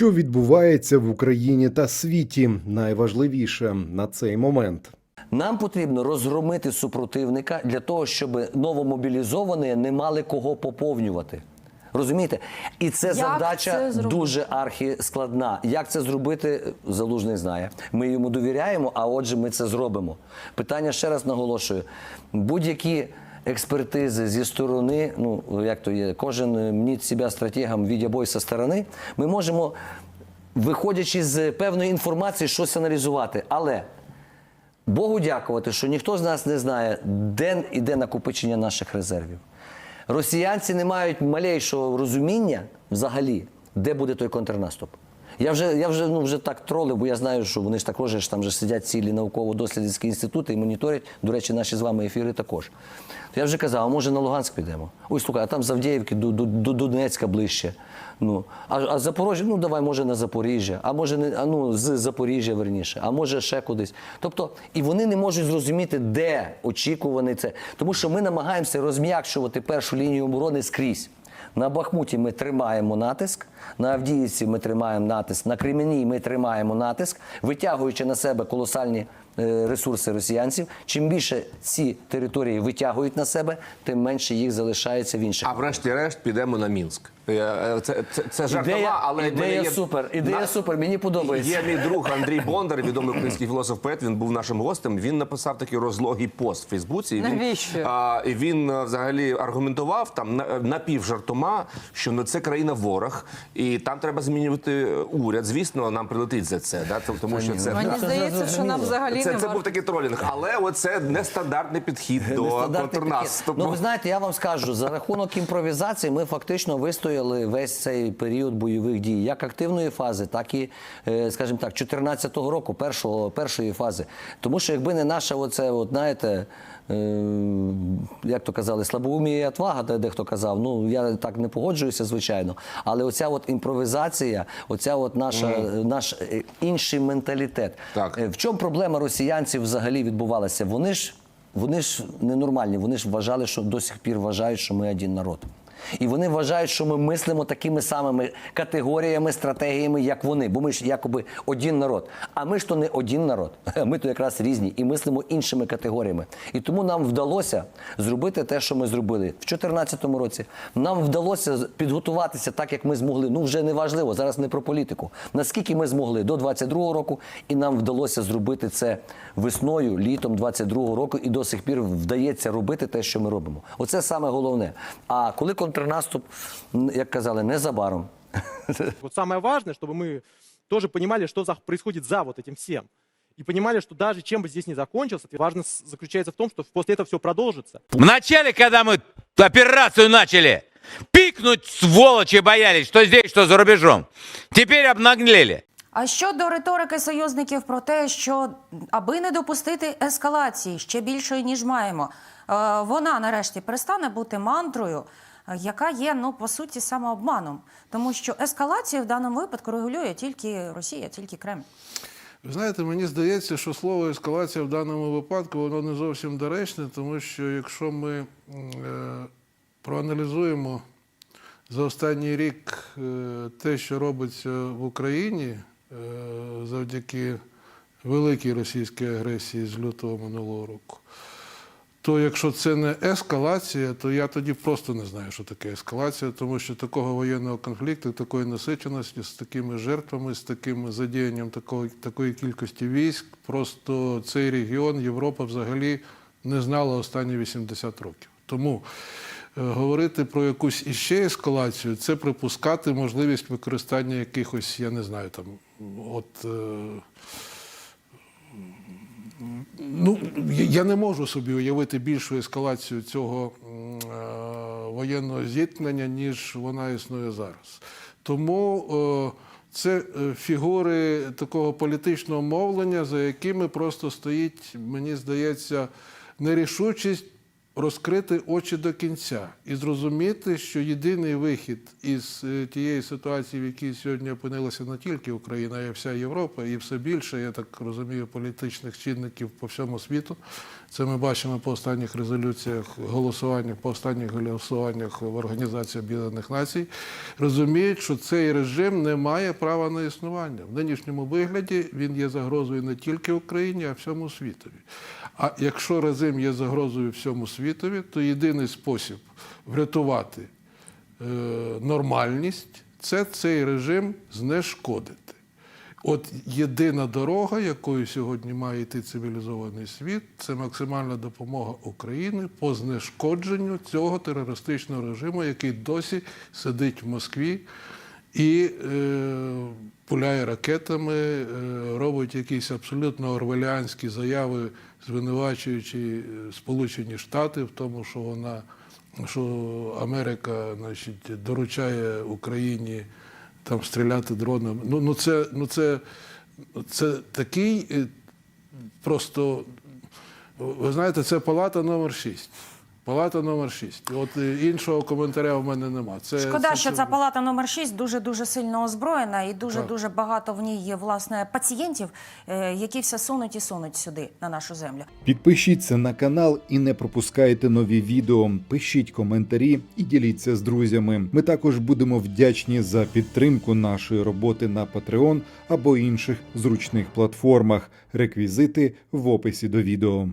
Що відбувається в Україні та світі, найважливіше на цей момент. Нам потрібно розгромити супротивника для того, щоб новомобілізовані не мали кого поповнювати. Розумієте? І це Як задача це дуже архіскладна. Як це зробити, залужний знає. Ми йому довіряємо, а отже, ми це зробимо. Питання ще раз наголошую: будь-які експертизи зі сторони, ну як то є, кожен е, мніть себе стратегом від бой сторони, ми можемо, виходячи з певної інформації, щось аналізувати. Але Богу дякувати, що ніхто з нас не знає, де іде накопичення наших резервів. Росіянці не мають малейшого розуміння взагалі, де буде той контрнаступ. Я вже, я вже, ну, вже так тролив, бо я знаю, що вони ж також ж там же сидять цілі науково-дослідницькі інститути і моніторять. До речі, наші з вами ефіри також. То я вже казав, а може на Луганськ підемо? Ой, слухай, а там з Авдіївки до, до, до Донецька ближче. Ну, а, а Запоріжжя, ну давай, може, на Запоріжжя, а може не а, ну, з Запоріжжя верніше, а може ще кудись. Тобто, і вони не можуть зрозуміти, де очікуваний це. Тому що ми намагаємося розм'якшувати першу лінію оборони скрізь. На Бахмуті ми тримаємо натиск, на Авдіївці ми тримаємо натиск, на Кремені ми тримаємо натиск, витягуючи на себе колосальні ресурси росіянців. Чим більше ці території витягують на себе, тим менше їх залишається в інших. А врешті-решт підемо на Мінськ. Е, е, Це, це, це жартова, Ідея, але ідея є- супер, ідея на- супер, мені подобається. Є мій друг Андрій Бондар, відомий український філософ-поет. Він був нашим гостем. Він написав такий розлогий пост в Фейсбуці. І він, Навіщо? А, і він взагалі аргументував там на- напівжартома, що ну, це країна ворог, і там треба змінювати е, уряд. Звісно, нам прилетить за це. Да? Тому що це Мені здається, що нам взагалі це, не це був такий тролінг, але оце нестандартний підхід до контрнаступу. Ну, ви знаєте, я вам скажу, за рахунок імпровізації ми фактично вистояли весь цей період бойових дій, як активної фази, так і, е, скажімо так, 14-го року, першого, першої фази. Тому що якби не наша, оце, от, знаєте, е, як то казали, слабоумія і отвага, де дехто казав. Ну я так не погоджуюся, звичайно. Але оця от імпровізація, оця от наша, наш е, інший менталітет. Так. В чому проблема росіянців взагалі відбувалося? Вони ж вони ж ненормальні, вони ж вважали, що до сих пір вважають, що ми один народ. І вони вважають, що ми мислимо такими самими категоріями, стратегіями, як вони, бо ми ж якоби один народ. А ми ж то не один народ. Ми то якраз різні і мислимо іншими категоріями. І тому нам вдалося зробити те, що ми зробили в 2014 році. Нам вдалося підготуватися так, як ми змогли. Ну вже не важливо, зараз не про політику. Наскільки ми змогли до 22 року, і нам вдалося зробити це весною, літом 22 року, і до сих пір вдається робити те, що ми робимо. Оце саме головне. А коли контрнаступ, м, як казали, незабаром. Вот самое важное, чтобы мы тоже понимали, что за- происходит за вот этим всем. И понимали, что даже чем бы здесь ни закончился, важно с- заключается в том, что после этого все продолжится. Вначале, когда мы операцию начали, пикнуть сволочи боялись, что здесь, что за рубежом. Теперь обнаглели. А щодо риторики союзників про те, що аби не допустити ескалації ще більшої, ніж маємо, е, вона нарешті перестане бути мантрою, е, яка є ну по суті самообманом, тому що ескалацію в даному випадку регулює тільки Росія, тільки Кремль. Ви знаєте, мені здається, що слово ескалація в даному випадку воно не зовсім доречне, тому що якщо ми е, проаналізуємо за останній рік е, те, що робиться в Україні е, завдяки великій російській агресії з лютого минулого року, то якщо це не ескалація, то я тоді просто не знаю, що таке ескалація, тому що такого воєнного конфлікту, такої насиченості, з такими жертвами, з таким задіянням такої, такої кількості військ, просто цей регіон, Європа взагалі не знала останні 80 років. Тому е, говорити про якусь іще ескалацію, це припускати можливість використання якихось, я не знаю, там от. Ну, я- не можу собі уявити більшу ескалацію цього е, воєнного зіткнення, ніж вона існує зараз. Тому це е, фігури такого політичного мовлення, за якими просто стоїть, мені здається, нерішучість розкрити очі до кінця і зрозуміти, що єдиний вихід із е, тієї ситуації, в якій сьогодні опинилася не тільки Україна, а й вся Європа, і все більше, я так розумію, політичних чинників по всьому світу. Це ми бачимо по останніх резолюціях, голосуваннях, по останніх голосуваннях в Організації Об'єднаних Націй, розуміють, що цей режим не має права на існування. В нинішньому вигляді він є загрозою не тільки Україні, а всьому світові. А якщо режим є загрозою всьому світові, то єдиний спосіб врятувати е, нормальність це цей режим знешкодити. От єдина дорога, якою сьогодні має йти цивілізований світ, це максимальна допомога України по знешкодженню цього терористичного режиму, який досі сидить в Москві і е, пуляє ракетами, е, робить якісь абсолютно орвеліанські заяви, звинувачуючи е, Сполучені Штати в тому, що вона що Америка значить, доручає Україні там стріляти дронами. Ну, ну це, ну це, це такий е, просто, ви знаєте, це палата номер 6. Палата номер 6. От е, іншого коментаря в мене нема. Це, Шкода, це- що це- ця палата номер 6 дуже дуже сильно озброєна, і дуже Так. дуже багато в ній є власне пацієнтів, е, які все сунуть і сунуть сюди на нашу землю. Підпишіться на канал і не пропускайте нові відео. Пишіть коментарі і діліться з друзями. Ми також будемо вдячні за підтримку нашої роботи на Patreon або інших зручних платформах. Реквізити в описі до відео.